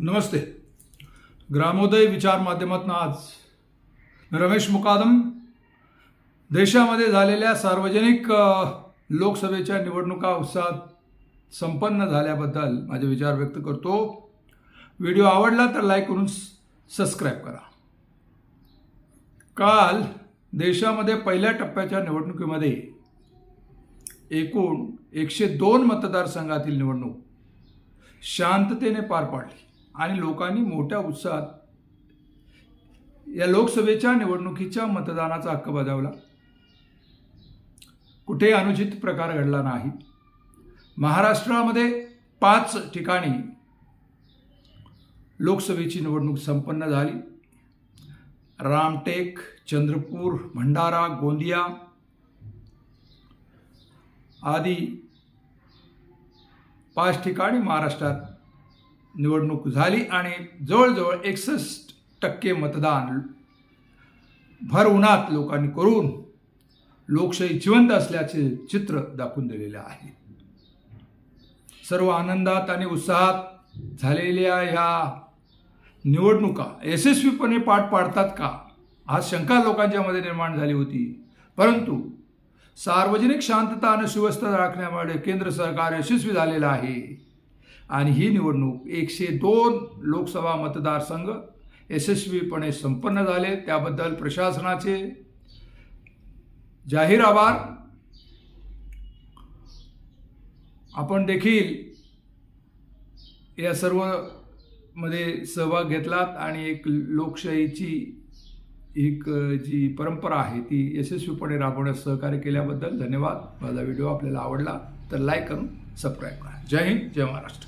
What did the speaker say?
नमस्ते. ग्रामोदय विचार माध्यमातून आज मी रमेश मुकादम देशामध्ये झालेल्या सार्वजनिक लोकसभेच्या निवडणुका उत्साहात संपन्न झाल्याबद्दल माझे विचार व्यक्त करतो. व्हिडिओ आवडला तर लाईक करून सबस्क्राईब करा. काल देशामध्ये पहिल्या टप्प्याच्या निवडणुकीमध्ये एकूण एकशे दोन मतदारसंघातील निवडणूक शांततेने पार पाडली. आणि लोकांनी मोठ्या उत्साहात या लोकसभेच्या निवडणुकीच्या मतदानाचा हक्क बजावला. कुठे अनुचित प्रकार घडला नाही. महाराष्ट्रामध्ये पाच ठिकाणी लोकसभेची निवडणूक संपन्न झाली. रामटेक चंद्रपूर भंडारा गोंदिया आदी पाच ठिकाणी महाराष्ट्रात निवडणूक झाली आणि जवळजवळ एकसष्ट टक्के मतदान भर उन्हात लोकांनी करून लोकशाही जिवंत असल्याचे चित्र दाखवून दिलेले आहे. सर्व आनंदात आणि उत्साहात झालेल्या ह्या निवडणुका यशस्वीपणे पाठ पाडतात का? आज शंका लोकांच्या मध्ये निर्माण झाली होती. परंतु सार्वजनिक शांतता आणि सुव्यवस्था राखण्यामुळे केंद्र सरकार यशस्वी झालेलं आहे. आणि ही निवडणूक एकशे दोन लोकसभा मतदारसंघ यशस्वीपणे संपन्न झाले. त्याबद्दल प्रशासनाचे जाहीर आभार. आपण देखील या सर्वमध्ये सहभाग घेतलात आणि एक लोकशाहीची एक जी परंपरा आहे ती यशस्वीपणे राबवण्यास सहकार्य केल्याबद्दल धन्यवाद. माझा व्हिडिओ आपल्याला आवडला तर लाईक करून सबस्क्राईब करा. जय हिंद जय महाराष्ट्र.